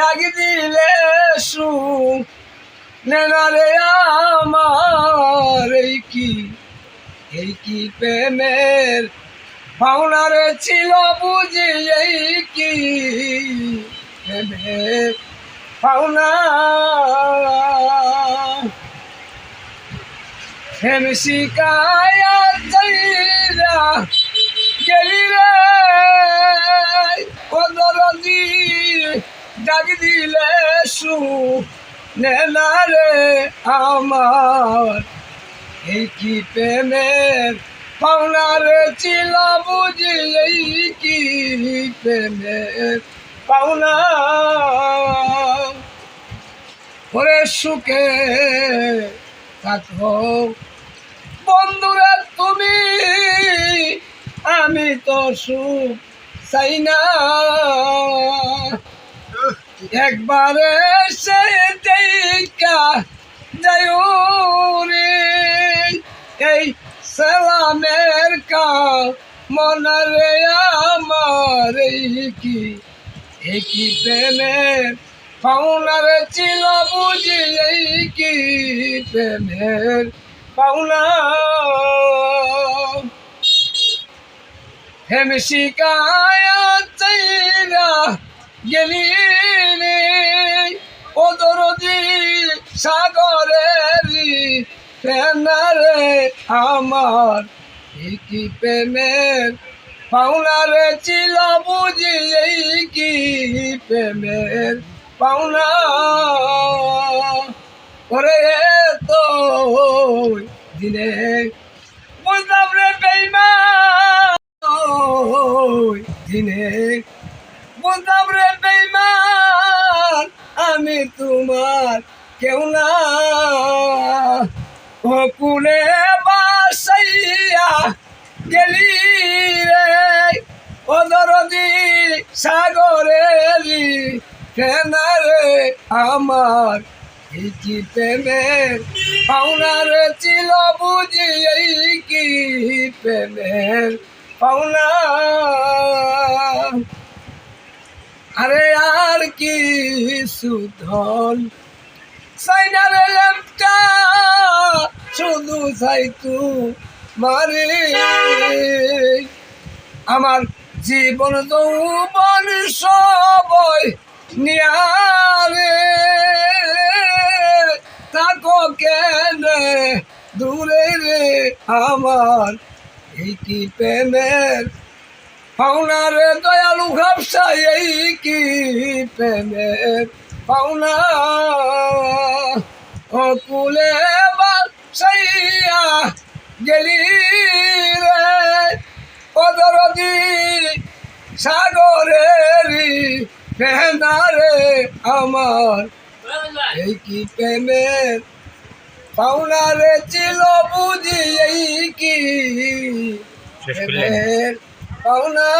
ডাকি দিলে সু নেনারে আমার, এই কি এই কি প্রেমের পাওনারে ছিল বুঝি, এই কি প্রেমের পাওনা হেম শিকায়া চাইরা গেলি রে ডাক দিলে সু নেনা রে আমার। এই কি প্রেমের পাওনার ছিল বুঝি, এই কি প্রেমের পাওনা ওরে সুখে থাকো। বন্ধুরা, তুমি, আমি তো সুখ চাই না। একবারে সে দেখা যাই এই সালামের কা মনারে আমার কি কি প্রেমের পাওনার ছিল বুঝি এই কি প্রেমের পাওনা। হেম শিকায় গেলি সাগরেরি প্রেমারে আমার কি প্রেমের পাওনারে ছিল বুঝি এই কি প্রেমের পাওনা। ওরে তো দিনে বুঝলাম রে বেইমা দিনে বুঝলাম রে আমি তোমার কেউ না। কুলে বাসাইয়া গেলি রে। ও দরদি সাগরেরি কেনারে আমার কি প্রেমের পাওনার ছিল বুঝি এই কি প্রেমের পাওনা। আরে আর কি সুধন সাইনারে ল্যাম্পটা শুধু চাই তু মারে। আমার জীবন যৌবন সবই নিয়ারে। তাকো কেনে দূরে রে আমার এই কি প্রেমের? পাওনার দয়ালু ঘাপসা এই কি প্রেমের পাওনা ও কুলে বাসাইয়া গেলি রে। পদরদি সাগরেরি প্রেমারে আমার। এই কি প্রেমের পাওনারে ছিল বুঝি এই কি প্রেমের পাওনা?